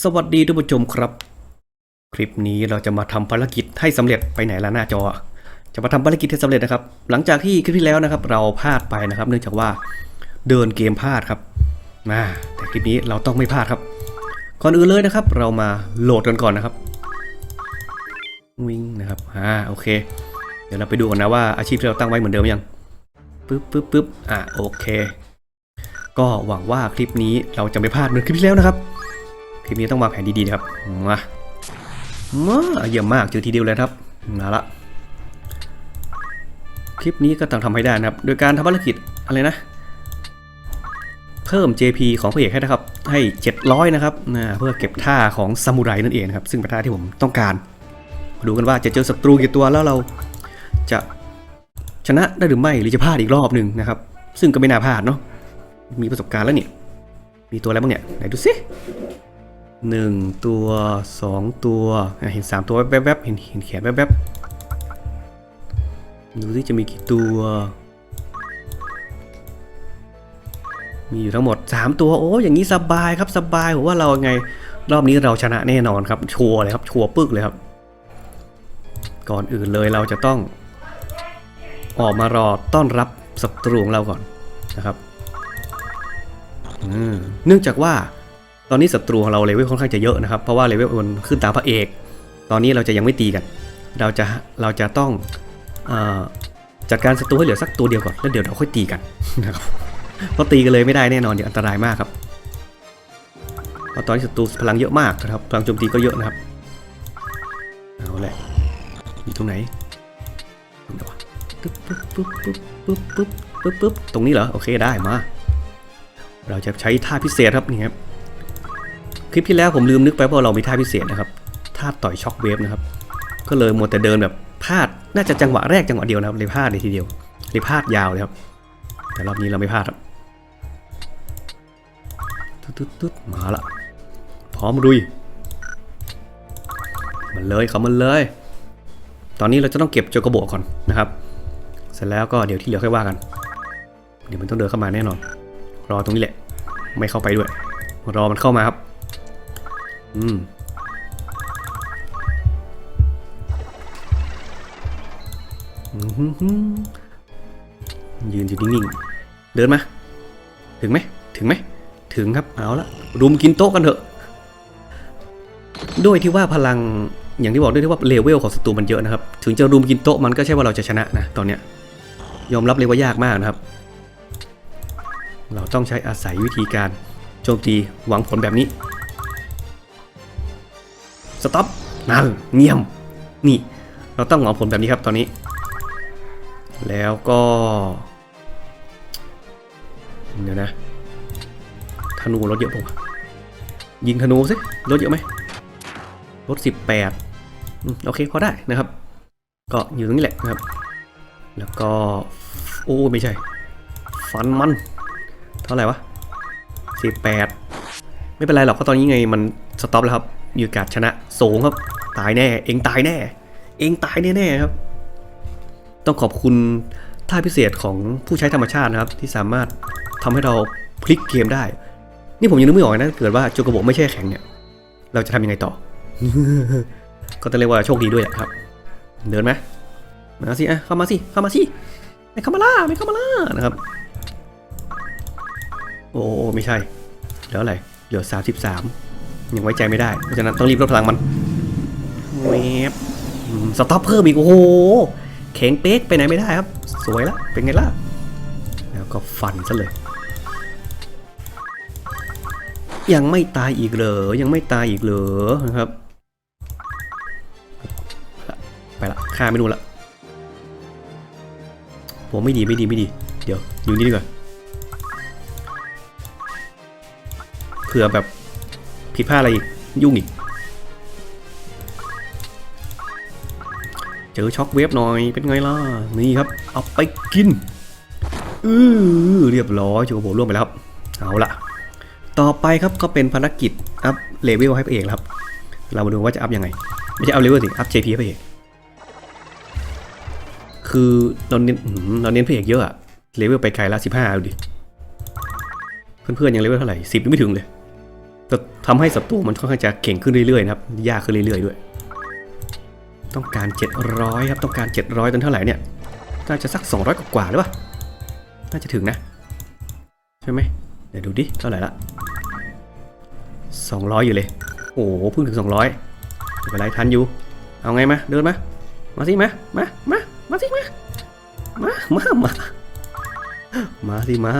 สวัสดีท่านผู้ชมครับ คลิปนี้เราจะมาทำภารกิจให้สำเร็จไปไหนละหน้าจอ จะมาทำภารกิจให้สำเร็จนะครับ หลังจากที่คลิปที่แล้วนะครับ เราพลาดไปนะครับ เนื่องจากว่าเดินเกมพลาดครับมาแต่คลิปนี้เราต้องไม่พลาดครับ ก่อนอื่นเลยนะครับ เรามาโหลดกันก่อนนะครับวิ่งนะครับอ่าโอเค เดี๋ยวเราไปดูกันนะว่าอาชีพที่เราตั้งไว้เหมือนเดิมยังปึ๊บปึ๊บปึ๊บอะโอเค ก็หวังว่าคลิปนี้เราจะไม่พลาดเหมือนคลิปที่แล้วนะครับ คลิปนี้ต้องวางแผนดีๆนะครับ มามาเยี่ยมมากเจอทีเดียวเลยครับ มาละ คลิปนี้ก็ต้องทำให้ได้นะครับ โดยการทำภารกิจอะไรนะ เพิ่ม JP ของพระเอกให้นะครับ ให้ 700 นะครับนะเพื่อเก็บท่าของซามูไรนั่นเองนะครับ ซึ่งเป็นท่าที่ผมต้องการ มาดูกันว่าจะเจอศัตรูกี่ตัวแล้วเราจะชนะได้หรือไม่หรือจะพลาดอีกรอบหนึ่งนะครับ ซึ่งก็ไม่น่าพลาดเนาะมีประสบการณ์แล้วเนี่ยมีตัวอะไรบ้างเนี่ยไหนดูสิ หนึ่งตัวสองตัวเห็นสามตัวแวบๆเห็นเห็นแขนแวบๆดูที่จะมีกี่ตัว มีอยู่ทั้งหมด 3 ตัวโอ้อย่างนี้สบายครับสบายผมว่าเราไง รอบนี้เราชนะแน่นอนครับ ชัวร์เลยครับ ชัวร์ปึกเลยครับ ก่อนอื่นเลยเราจะต้อง ออกมารอต้อนรับศัตรูของเราก่อนนะครับเนื่องจากว่า ตอนนี้ศัตรูของเราเลเวลค่อนข้างจะเยอะนะครับ เพราะว่าเลเวลมันขึ้นตามพระเอก ตอนนี้เราจะยังไม่ตีกัน เราจะเราจะต้องออจัดการศัตรูให้เหลือสักตัวเดียวก่อนแล้วเดี๋ยวเราค่อยตีกันนะครับเพราะตีกันเลยไม่ได้แน่นอนเดี๋ยวอันตรายมากครับเพราะตอนนี้ศัตรูพลังเยอะมากนะครับพลังโจมตีก็เยอะนะครับเอาแหละอยู่ตรงไหนตรงไหนวะปึ๊บปึ๊บปึ๊บปึ๊บปึ๊บปึ๊บปึ๊บปึ๊บตรงนี้เหรอโอเคได้มาเราจะใช้ท่าพิเศษครับนี่ครับ คลิปที่แล้วผมลืมนึกไปว่าเรามีท่าพิเศษนะครับท่าต่อยช็อคเวฟนะครับก็เลยมัวแต่เดินแบบพลาดน่าจะจังหวะแรกจังหวะเดียวนะครับเลยพลาดเลยทีเดียวเลยพลาดยาวเลยครับ แต่รอบนี้เราไม่พลาดครับตุ๊ดตุ๊ดตุ๊ดมาละพร้อมรุยมันเลยเขามันเลย ตอนนี้เราจะต้องเก็บโจโกโบะก่อนนะครับ เสร็จแล้วก็เดี๋ยวที่เหลือค่อยว่ากัน เดี๋ยวมันต้องเดินเข้ามาแน่นอน รอตรงนี้แหละ ไม่เข้าไปด้วย รอมันเข้ามาครับ อืมยืนอยู่นิ่งๆ เดินมา ถึงไหม ถึงไหม ถึงครับ เอาละรุมกินโต๊ะกันเถอะ ด้วยที่ว่าพลัง อย่างที่บอกด้วยที่ว่าเลเวลของศัตรูมันเยอะนะครับ ถึงจะรุมกินโต๊ะมันก็ใช่ว่าเราจะชนะนะ ตอนเนี้ย ยอมรับเลยว่ายากมากนะครับ เราต้องใช้อาศัยวิธีการโจมตีหวังผลแบบนี้ สต็อปนั่นเงียมนี่ เราต้องหวังผลแบบนี้ครับตอนนี้ แล้วก็ เดี๋ยวนะธนูรถเยอะปะวะยิงธนูสิรถเยอะไหมรถสิบแปดโอเคพอได้นะครับ ก็อยู่ตรงนี้แหละนะครับ แล้วก็ โอ้ไม่ใช่ ฟันมัน เท่าไหร่วะสิบแปดไม่เป็นไรหรอกเพราะตอนนี้ไงมันสต็อปแล้วครับ มีโอกาสชนะสูงครับ ตายแน่ เองตายแน่ เองตายแน่ๆครับ ต้องขอบคุณท่าพิเศษของผู้ใช้ธรรมชาตินะครับ ที่สามารถทำให้เราพลิกเกมได้ นี่ผมยังนึกไม่ออกนะเกิดว่าโจโกโบไม่ใช่แข็งเนี่ย เราจะทำยังไงต่อ ก็ต้องเรียกว่าโชคดีด้วยแหละครับ เดินไหมมาสิอะเข้ามาสิเข้ามาสิไม่เข้ามาล่าไม่เข้ามาล่านะครับ โอ้ไม่ใช่เหลืออะไรเหลือสามสิบสาม ยังไว้ใจไม่ได้ เพราะฉะนั้นต้องรีบลดพลังมันเวฟสต็อปเพิ่มอีก โอ้โหแข็งเป๊กไปไหนไม่ได้ครับ สวยแล้วเป็นไงล่ะ แล้วก็ฟันซะเลย ยังไม่ตายอีกเหรอ ยังไม่ตายอีกเหรอนะครับ ไปละฆ่าไม่รู้ละผมไม่ดีไม่ดีไม่ดี เดี๋ยวอยู่นี่ดีกว่าเผื่อแบบ ผิดพลาดอะไรอีก ยุ่งอีก เจอช็อคเวฟหน่อยเป็นไงล่ะ นี่ครับ เอาไปกินอือเรียบร้อยโจโบล่วงไปแล้วครับ เอาละต่อไปครับก็เป็นภารกิจอัพเลเวลให้พระเอกครับ เรามาดูว่าจะอัพยังไง ไม่ใช่อัพเลเวลสิอัพ JP ให้พระเอกคือเราเน้นเราเน้นพระเอกเยอะอะเลเวลไปไกลละสิบห้าดูดิ เพื่อนๆยังเลเวลเท่าไหร่สิบยังไม่ถึงเลย จะทำให้ศัตรูมันค่อนข้างจะเก่งขึ้นเรื่อยๆนะครับ ยากขึ้นเรื่อยๆด้วย ต้องการ 700 ครับ ต้องการ 700 ตอนเท่าไหร่เนี่ย น่าจะสัก 200 กว่าๆหรือเปล่า น่าจะถึงนะ ใช่ไหม เดี๋ยวดูดิ เท่าไหร่ละ 200 อยู่เลย โอ้โห เพิ่งถึง 200ไม่เป็นไรทันอยู่ เอาไงมา เดินมา มาสิมา มา มา มาสิมา มา มา มา มาสิมา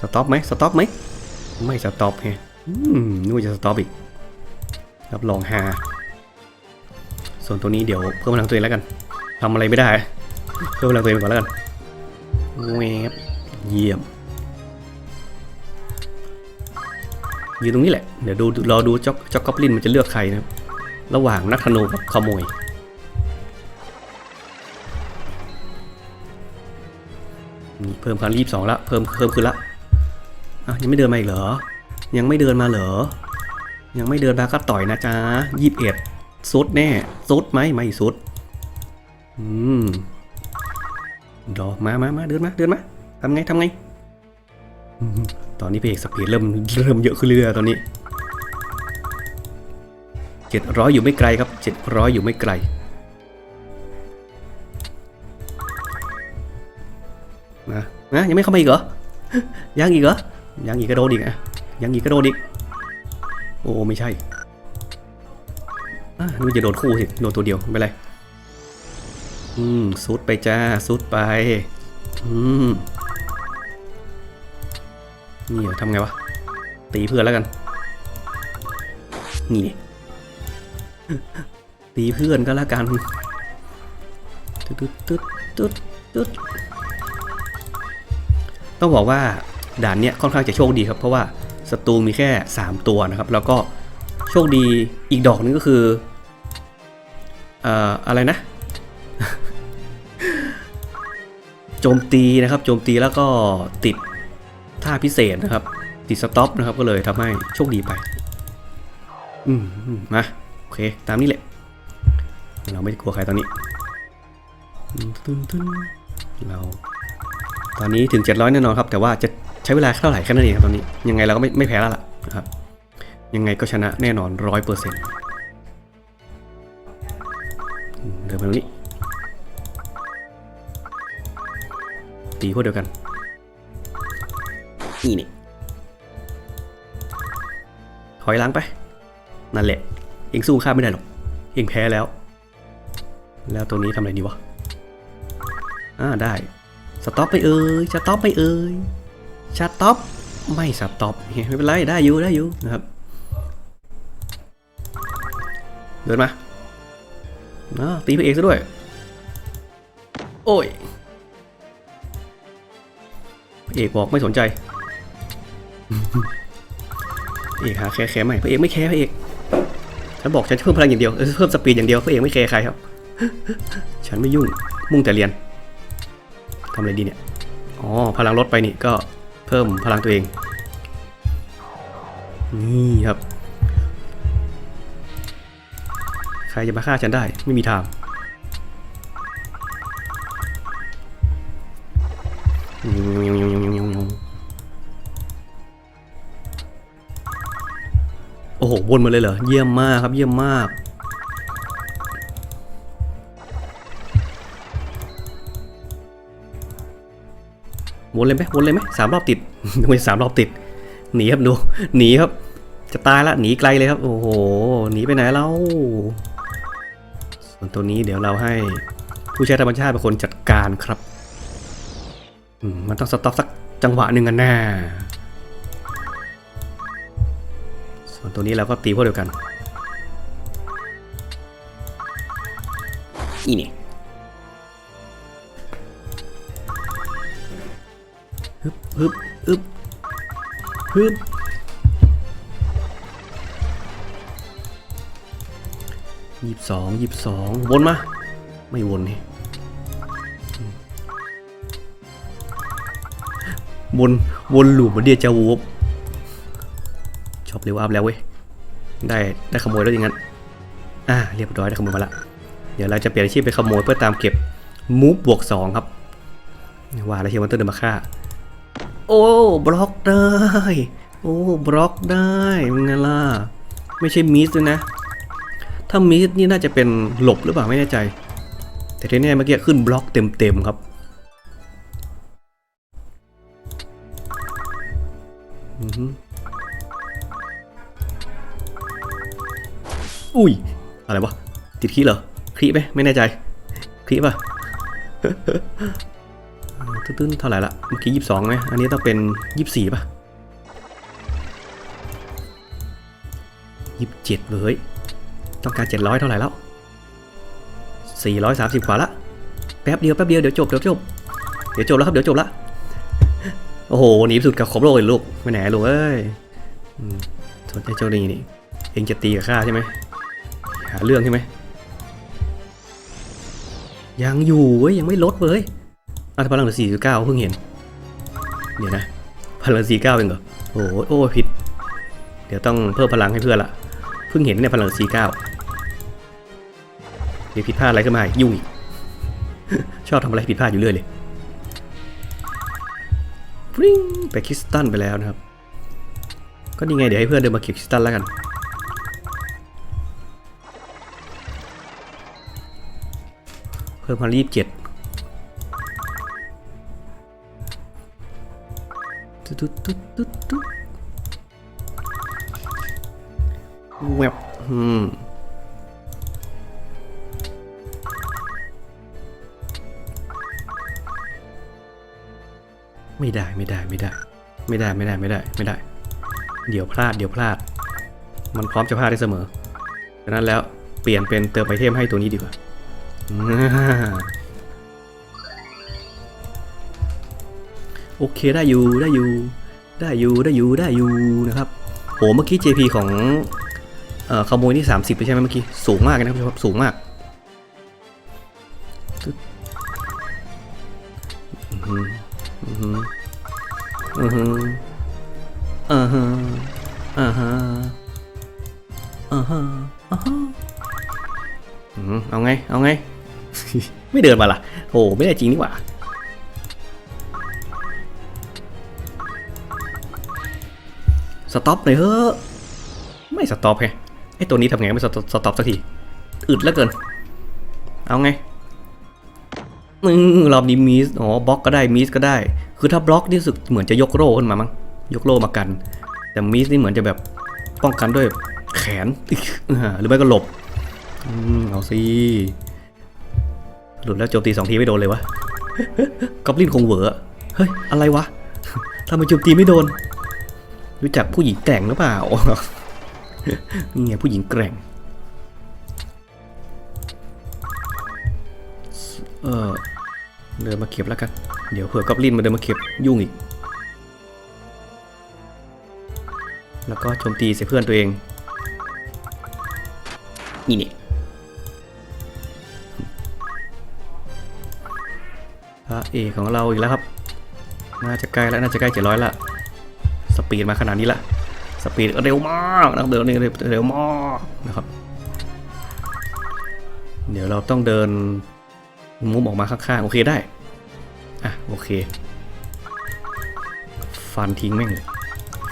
สต็อปไหมสต็อปไหม ไม่สต็อปไงอืมนึกว่าจะสต็อปอีก รับรองฮาส่วนตัวนี้เดี๋ยวเพิ่มพลังตัวเองแล้วกันทำอะไรไม่ได้ เพิ่มพลังตัวเองไปก่อนแล้วกันแวบเยี่ยมอยู่ตรงนี้แหละ เดี๋ยวดูรอดูจ็อกจ็อกกอบลินมันจะเลือกใครนะระหว่างนักธนูกับขโมยนี่เพิ่มพันรีบสองละ เพิ่มเพิ่มขึ้นละ อะยังไม่เดินมาอีกเหรอ ยังไม่เดินมาเหรอ ยังไม่เดินมาก็ต่อยนะจ๊ะยี่สิบเอ็ดสุดแน่สุดไหมไม่สุด อืมดอมามามาเดินมา เดินมาทำไงทำไง ตอนนี้เพเอกสปีดเริ่มเริ่มเยอะขึ้นเรื่อยๆตอนนี้เจ็ดร้อยอยู่ไม่ไกลครับเจ็ดร้อยอยู่ไม่ไกลนะนะยังไม่เข้ามาอีกเหรอ ยังอีกเหรอ ยังอีกก็โดนอีกอะยังอีกก็โดนอีก โอ้ไม่ใช่อะนี่จะโดนคู่สิโดนตัวเดียวไม่เป็นไรอืมซุดไปจ้าซุดไปอืมนี่เหรอทำไงวะตีเพื่อนแล้วกัน นี่ตีเพื่อนก็แล้วกันตึ๊ดตึ๊ดตึ๊ดตึ๊ดตึ๊ดต้องบอกว่า ด่านเนี้ยค่อนข้างจะโชคดีครับ เพราะว่าศัตรูมีแค่ 3 ตัวนะครับ แล้วก็โชคดีอีกดอกนึงก็คือเอ่ออะไรนะ โจมตีนะครับ โจมตีแล้วก็ติดท่าพิเศษนะครับ ติดสต็อปนะครับ ก็เลยทำให้โชคดีไป อืมมาโอเค ตามนี้แหละ เราไม่กลัวใครตอนนี้ตึ้นตึ้นเราตอนนี้ถึง 700 แน่นอนครับ แต่ว่าจะ ใช้เวลาเท่าไหร่แค่นั้นเองครับตอนนี้ ยังไงเราก็ไม่ไม่แพ้แล้วล่ะนะครับ ยังไงก็ชนะแน่นอนร้อยเปอร์เซ็นต์เดินไปตรงนี้ ตีพวกเดียวกัน นี่นี่ถอยหล้างไป นั่นแหละ เองสู้ข้าไม่ได้หรอก เองแพ้แล้ว แล้วตัวนี้ทำอะไรดีวะ อ่าได้ สต็อปไปเอ่ยสต็อปไปเอ่ย สต็อปไม่สต็อปไม่เป็นไรได้อยู่ได้อยู่นะครับ เดินมาอ่าตีพระเอกซะด้วย โอ้ยพระเอกบอกไม่สนใจพระเอกหาแคร์แคร์ใหม่พระเอกไม่แคร์พระเอกฉันบอกฉันเพิ่มพลังอย่างเดียวเออเพิ่มสปีดอย่างเดียวพระเอกไม่แคร์ใครครับ ฉันไม่ยุ่งมุ่งแต่เรียนทำอะไรดีเนี่ยอ๋อพลังลดไปนี่ก็ เพิ่มพลังตัวเอง นี่ครับ ใครจะมาฆ่าฉันได้ไม่มีทางโอ้โหวนมาเลยเหรอ เยี่ยมมากครับ เยี่ยมมาก วนเลยไหมวนเลยไหมสามรอบติดไม่สามรอบติด หนีครับดู หนีครับ จะตายละ หนีไกลเลยครับ โอ้โห หนีไปไหนเล่าส่วนตัวนี้เดี๋ยวเราให้ผู้ใช้ธรรมชาติเป็นคนจัดการครับมมันต้องสต็อปสักจังหวะหนึ่งกันแน่ส่วนตัวนี้เราก็ตีพวกเดียวกัน อีนี่ ฮึบฮึบฮึบฮึบยี่สิบสองยี่สิบสองวนมา ไม่วนนี่วนวนหลูปเหมือนเดียจาวูบชอบเร็วอัพแล้วเว้ย ได้ได้ขโมยแล้วอย่างนั้น อ่าเรียบร้อยได้ขโมยมาละ เดี๋ยวเราจะเปลี่ยนอาชีพไปนขโมยเพื่อตามเก็บมูฟบวกสองครับว่าแล้วเชียร์มันเตอร์เดินมาฆ่า โอ้บล็อกเลยโอ้บล็อกได้เป็นไงล่ะ ไม่ใช่มิสด้วยนะ ถ้ามิสนี่น่าจะเป็นหลบหรือเปล่าไม่แน่ใจ แต่ที่แน่เมื่อกี้ขึ้นบล็อกเต็มๆครับอุ้ย อะไรวะ ติดขี้เหรอคลีไหมไม่แน่ใจคลีป่ะ ตื้นๆเท่าไหร่ละเมื่อกี้ยี่สิบสองไหมอันนี้ต้องเป็นยี่สิบสี่ป่ะยี่สิบเจ็ดเลยต้องการเจ็ดร้อยเท่าไหร่แล้วสี่ร้อยสามสิบกว่าละแป๊บเดียวแป๊บเดียวเดี๋ยวจบเดี๋ยวจบเดี๋ยวจบแล้วครับเดี๋ยวจบละโอ้โหหนีสุดกับขอบโลกเลยลูกไม่ไหนลูกเอ้ยสนใจเจ้านี่นี่เองจะตีกับข้าใช่ไหมหาเรื่องใช่ไหมยังอยู่เว้ยยังไม่ลดเว้ย อัตพลังเหลือสี่เก้าเพิ่งเห็น เดี๋ยวนะ พลังสี่เก้าเองเหรอ โอ้โหโอ้ผิด เดี๋ยวต้องเพิ่มพลังให้เพื่อนละ เพิ่งเห็นเนี่ยพลังสี่เก้าเดี๋ยวผิดพลาดอะไรขึ้นมายุ่งอีก ชอบทำอะไรผิดพลาดอยู่เรื่อยเลยปริ้งไปคริสตันไปแล้วนะครับ ก็นี่ไงเดี๋ยวให้เพื่อนเดินมาเก็บคริสตันแล้วกันเพิ่มพลังรีบเจ็ด ตุ๊ดตุ๊ดตุ๊ดตุ๊ดแวบอืมไม่ได้ไม่ได้ไม่ได้ ไม่ได้ไม่ได้ไม่ได้ไม่ได้ เดี๋ยวพลาดเดี๋ยวพลาด มันพร้อมจะพลาดได้เสมอดังนั้นแล้วเปลี่ยนเป็นเติมไอเทมให้ตัวนี้ดีกว่า โอเคได้อยู่ได้อยู่ ได้อยู่ได้อยู่ได้อยู่นะครับโหเมื่อกี้ JP ของเอ่อขโมยนี่ 30เลยใช่ไหมเมื่อกี้ สูงมากนะครับ สูงมากอือหืออือหืออือหืออ่าฮะอ่าฮะอ่าฮะอ่าฮะอืมเอาไง เอาไง ไม่เดินมาล่ะโหไม่ได้จริงนี่หว่า สต็อปหน่อยเฮ้อไม่สต็อปไงไอตัวนี้ทำไงไม่สต็อปสต็อปสักทีอึดแล้วเกิน เอาไงอืมรอบนี้มีสอ๋อบล็อกก็ได้มีสก็ได้ คือถ้าบล็อกนี่รู้สึกเหมือนจะยกโล่ขึ้นมามั้งยกโล่มากัน แต่มีสนี่เหมือนจะแบบป้องกันด้วยแขนหรือไม่ก็หลบอืมเอาสิหลุดแล้วโจมตีสองทีไม่โดนเลยวะกอบลินคงเหวออเฮ้ยอะไรวะทำไมโจมตีไม่โดน รู้จักผู้หญิงแกร่งหรือเปล่านี่ไงผู้หญิงแกร่ง เออเดินมาเก็บแล้วกัน เดี๋ยวเผื่อกอบลินมาเดินมาเก็บยุ่งอีก แล้วก็โจมตีใส่เพื่อนตัวเอง นี่นี่พระเอกของเราอีกแล้วครับ น่าจะใกล้แล้วน่าจะใกล้เจ็ดร้อยละ ปีดมาขนาดนี้ละสปีดเร็วมากนะครับเดินนี่เร็วมากนะครับ เดี๋ยวเราต้องเดินมุมออกมาข้างๆโอเคได้อะโอเค ฟันทิ้งแม่งเลย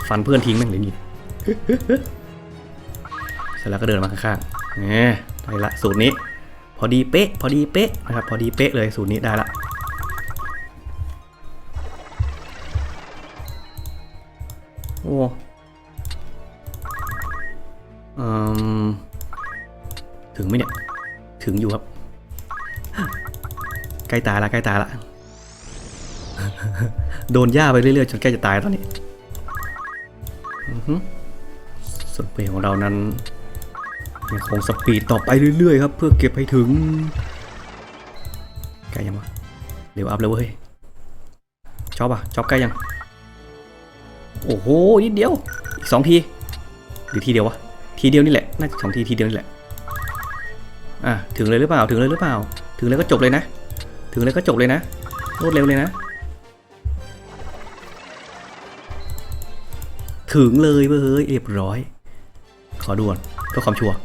ฟันเพื่อนทิ้งแม่งเลยนี่เสร็จแล้วก็เดินมาข้างๆเนี่ยได้ละสูตรนี้ พอดีเป๊ะ พอดีเป๊ะนะครับ พอดีเป๊ะเลยสูตรนี้ได้ละ โอ้ถึงไหมเนี่ย ถึงอยู่ครับ ใกล้ตายละใกล้ตายละ โดนย่าไปเรื่อยๆจนใกล้จะตายตอนนี้ส่วนเพลงของเรานั้นยังคงสปีดต่อไปเรื่อยๆครับ เพื่อเก็บให้ถึงใกล้ยังวะเดี๋ยวอัพเลยเว้ยชอบอะชอบใกล้ยัง โอ้โหนิดเดียว อีกสองทีหรือทีเดียววะ ทีเดียวนี่แหละ น่าจะสองทีทีเดียวนี่แหละ อะ ถึงเลยหรือเปล่า ถึงเลยหรือเปล่า ถึงเลยก็จบเลยนะ ถึงเลยก็จบเลยนะ รวดเร็วเลยนะ ถึงเลยเว้ยเรียบร้อย ขอด่วนเพื่อความชัวร์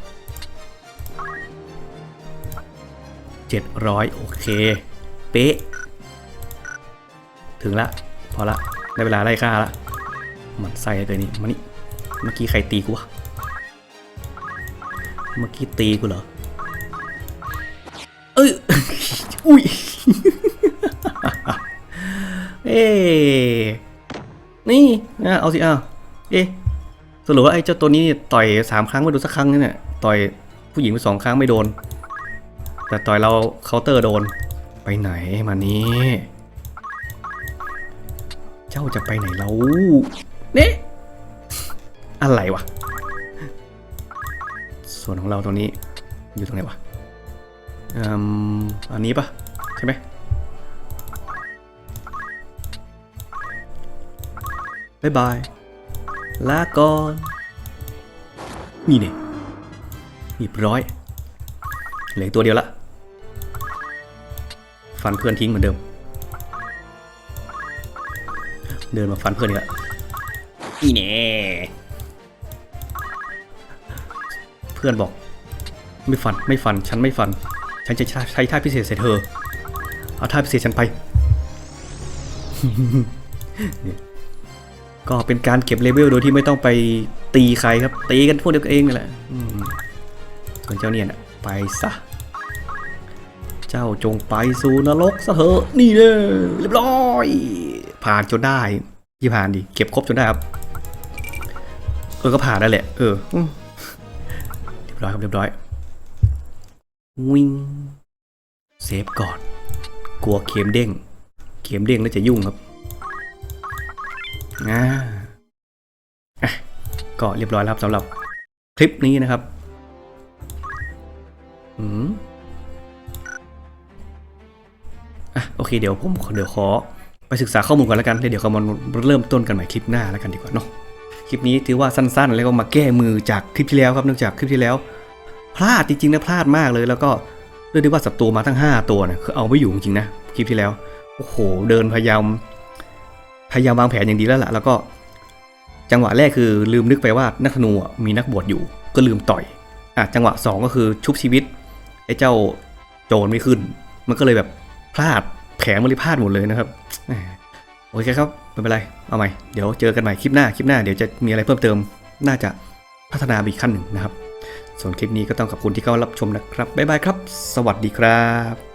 เจ็ดร้อยโอเค เป๊ะ ถึงละ พอละ ได้เวลาไล่ฆ่าละ มันไส้เลยนี่มานี่เมื่อกี้ใครตีกูวะเมื่อกี้ตีกูเหรอเอ้ยอุ้ยเอ๊ะนี่นะเอาสิเอาเอ๊สรุปว่าไอ้เจ้าตัวนี้ต่อยสามครั้งไม่โดนสักครั้งนี่เนี่ยต่อยผู้หญิงไปสองครั้งไม่โดน แต่ต่อยเราเคาน์เตอร์โดน ไปไหนมานี้ เจ้าจะไปไหนเรา นี่อะไรวะ ส่วนของเราตรงนี้อยู่ตรงไหนวะอืมอันนี้ปะใช่ไหมบายบาย ลาก่อน นี่เนี่ยเรียบร้อย เหลือตัวเดียวละ ฟันเพื่อนทิ้งเหมือนเดิม เดินมาฟันเพื่อนอีกแล้ว อีเน่เพื่อนบอก ไม่ฟันไม่ฟันฉันไม่ฟัน ฉันจะใช้ท่าพิเศษใส่เธอ เอาท่าพิเศษฉันไปก็เป็นการเก็บเลเวลโดยที่ไม่ต้องไปตีใครครับ ตีกันพวกเดียวกันเองนี่แหละอืมส่วนเจ้าเนี่ยนะไปซะ เจ้าจงไปสู่นรกซะเถอะนี่เลยเรียบร้อย ผ่านจนได้ยี่ผ่านดิ เก็บครบจนได้ครับ เออก็ผ่านได้แหละ เออเรียบร้อยครับเรียบร้อย วิ่งเซฟก่อน กลัวเข็มเด้ง เข็มเด้งแล้วจะยุ่งครับอ่าอะก็เรียบร้อยแล้วครับสำหรับคลิปนี้นะครับอืมอะโอเคเดี๋ยวผมเดี๋ยวขอไปศึกษาข้อมูลก่อนแล้วกันแล้วเดี๋ยวเรามาเริ่มต้นกันใหม่คลิปหน้าแล้วกันดีกว่าเนาะ คลิปนี้ถือว่าสั้นๆ แล้วก็มาแก้มือจากคลิปที่แล้วครับเนื่องจากคลิปที่แล้ว พลาดจริงๆนะพลาดมากเลย แล้วก็เรียกได้ว่าศัตรูมาทั้ง 5 ตัวนี่ยคือเอาไม่อยู่จริงๆนะคลิปที่แล้วโอ้โหเดินพยายามพยายามวางแผนอย่างดีแล้วล่ะแล้วก็ จังหวะแรกคือลืมนึกไปว่านักธนูมีนักบวชอยู่ ก็ลืมต่อยอะจังหวะสองก็คือชุบชีวิตไอ้เจ้าโจรไม่ขึ้น มันก็เลยแบบพลาดแผนมันเลยพลาดหมดเลยนะครับ โอเคครับไม่เป็นไรเอาใหม่เดี๋ยวเจอกันใหม่คลิปหน้าคลิปหน้าเดี๋ยวจะมีอะไรเพิ่มเติม น่าจะพัฒนาอีกขั้นหนึ่งนะครับ ส่วนคลิปนี้ก็ต้องขอบคุณที่เข้ารับชมนะครับบ๊ายบายครับ สวัสดีครับ